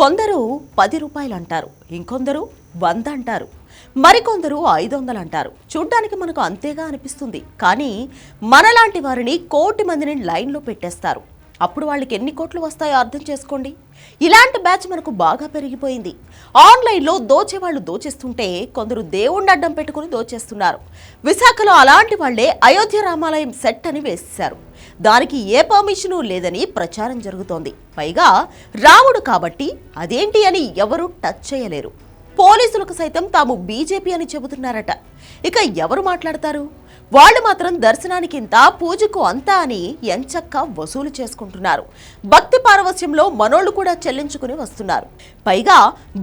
కొందరు పది రూపాయలు అంటారు ఇంకొందరు వంద అంటారు మరికొందరు ఐదు వందలు అంటారు చూడ్డానికి మనకు అంతేగా అనిపిస్తుంది. కానీ మనలాంటి వారిని కోటి మందిని లైన్లో పెట్టేస్తారు. అప్పుడు వాళ్ళకి ఎన్ని కోట్లు వస్తాయో అర్థం చేసుకోండి. ఇలాంటి బ్యాచ్ మనకు బాగా పెరిగిపోయింది. ఆన్లైన్లో దోచేవాళ్ళు దోచేస్తుంటే కొందరు దేవుణ్ణి అడ్డం పెట్టుకుని దోచేస్తున్నారు. విశాఖలో అలాంటి వాళ్ళే అయోధ్య రామాలయం సెట్ అని వేసేశారు. దానికి ఏ పర్మిషను లేదని ప్రచారం జరుగుతోంది. పైగా రాముడు కాబట్టి అదేంటి అని ఎవరూ టచ్ చేయలేరు. పోలీసులకు సైతం తాము బీజేపీ అని చెబుతున్నారట. ఇక ఎవరు మాట్లాడతారు? వాళ్ళు మాత్రం దర్శనానికి ఇంత పూజకు అంతా అని ఎంచక్క వసూలు చేసుకుంటున్నారు. భక్తి పారవస్యంలో మనోళ్ళు కూడా చెల్లించుకుని వస్తున్నారు. పైగా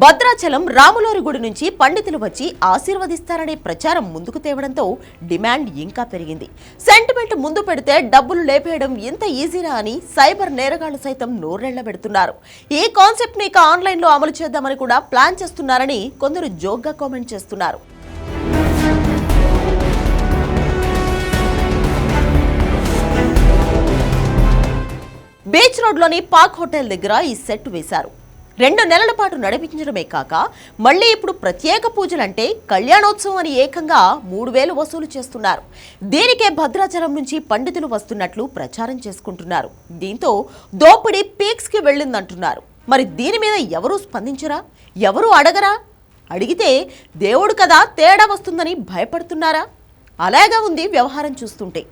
భద్రాచలం రాములోరి గుడి నుంచి పండితులు వచ్చి ఆశీర్వదిస్తారనే ప్రచారం ముందుకు తేవడంతో డిమాండ్ ఇంకా పెరిగింది. సెంటిమెంట్ ముందు పెడితే డబ్బులు లేపేయడం ఇంత ఈజీనా అని సైబర్ నేరగాళ్ళు సైతం నోరెళ్ళ పెడుతున్నారు. ఈ కాన్సెప్ట్ని ఇక ఆన్లైన్లో అమలు చేద్దామని కూడా ప్లాన్ చేస్తున్నారని కొందరు జోక్గా కామెంట్ చేస్తున్నారు. రోడ్లోని పాక్ హోటల్ దగ్గర ఈ సెట్ వేశారు. రెండు నెలల పాటు నడిపించడమే కాక మళ్ళీ ఇప్పుడు ప్రత్యేక పూజలంటే కళ్యాణోత్సవం అని ఏకంగా మూడు వేలు వసూలు చేస్తున్నారు. దీనికే భద్రాచలం నుంచి పండితులు వస్తున్నట్లు ప్రచారం చేసుకుంటున్నారు. దీంతో దోపిడీ పీక్స్కి వెళ్ళిందంటున్నారు. మరి దీని మీద ఎవరూ స్పందించరా? ఎవరూ అడగరా? అడిగితే దేవుడు కదా తేడా వస్తుందని భయపడుతున్నారా? అలాగా ఉంది వ్యవహారం చూస్తుంటే.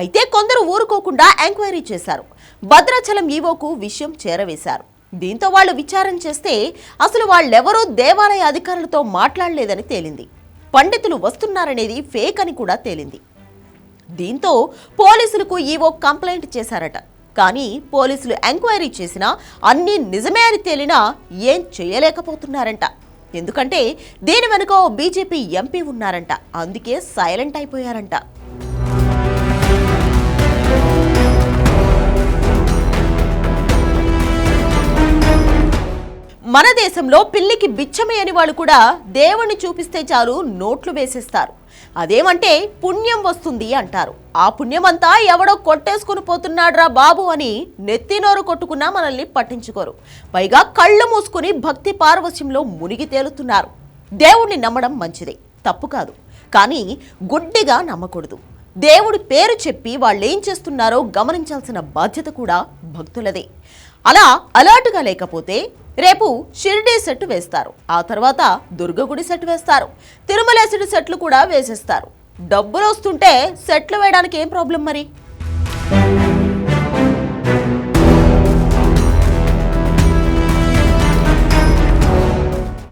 అయితే కొందరు ఊరుకోకుండా ఎంక్వైరీ చేశారు. భద్రాచలం ఈవోకు విషయం చేరవేశారు. దీంతో వాళ్ళు విచారం చేస్తే అసలు వాళ్ళెవరూ దేవాలయ అధికారులతో మాట్లాడలేదని తేలింది. పండితులు వస్తున్నారనేది ఫేక్ అని కూడా తేలింది. దీంతో పోలీసులకు ఈవో కంప్లైంట్ చేశారట. కానీ పోలీసులు ఎంక్వైరీ చేసినా అన్నీ నిజమే అని తేలినా ఏం చేయలేకపోతున్నారంట. ఎందుకంటే దీని వెనుక ఓ బీజేపీ ఎంపీ ఉన్నారంట. అందుకే సైలెంట్ అయిపోయారంట. మన దేశంలో పిల్లికి బిచ్చమేయని వాళ్ళు కూడా దేవుణ్ణి చూపిస్తే చాలు నోట్లు వేసేస్తారు. అదేమంటే పుణ్యం వస్తుంది అంటారు. ఆ పుణ్యమంతా ఎవడో కొట్టేసుకుని పోతున్నాడ్రా బాబు అని నెత్తినోరు కొట్టుకున్నా మనల్ని పట్టించుకోరు. పైగా కళ్ళు మూసుకుని భక్తి పార్వశ్యంలో మునిగి తేలుతున్నారు. దేవుణ్ణి నమ్మడం మంచిదే తప్పు కాదు. కానీ గుడ్డిగా నమ్మకూడదు. దేవుడి పేరు చెప్పి వాళ్ళు ఏం చేస్తున్నారో గమనించాల్సిన బాధ్యత కూడా భక్తులదే. అలా అలర్ట్గా లేకపోతే రేపు షిర్డీ సెట్ వేస్తారు. ఆ తర్వాత దుర్గగుడి సెట్ వేస్తారు. తిరుమలేశుడి సెట్లు కూడా వేసేస్తారు. డబ్బులు వస్తుంటే సెట్లు వేయడానికి ఏం ప్రాబ్లం మరి?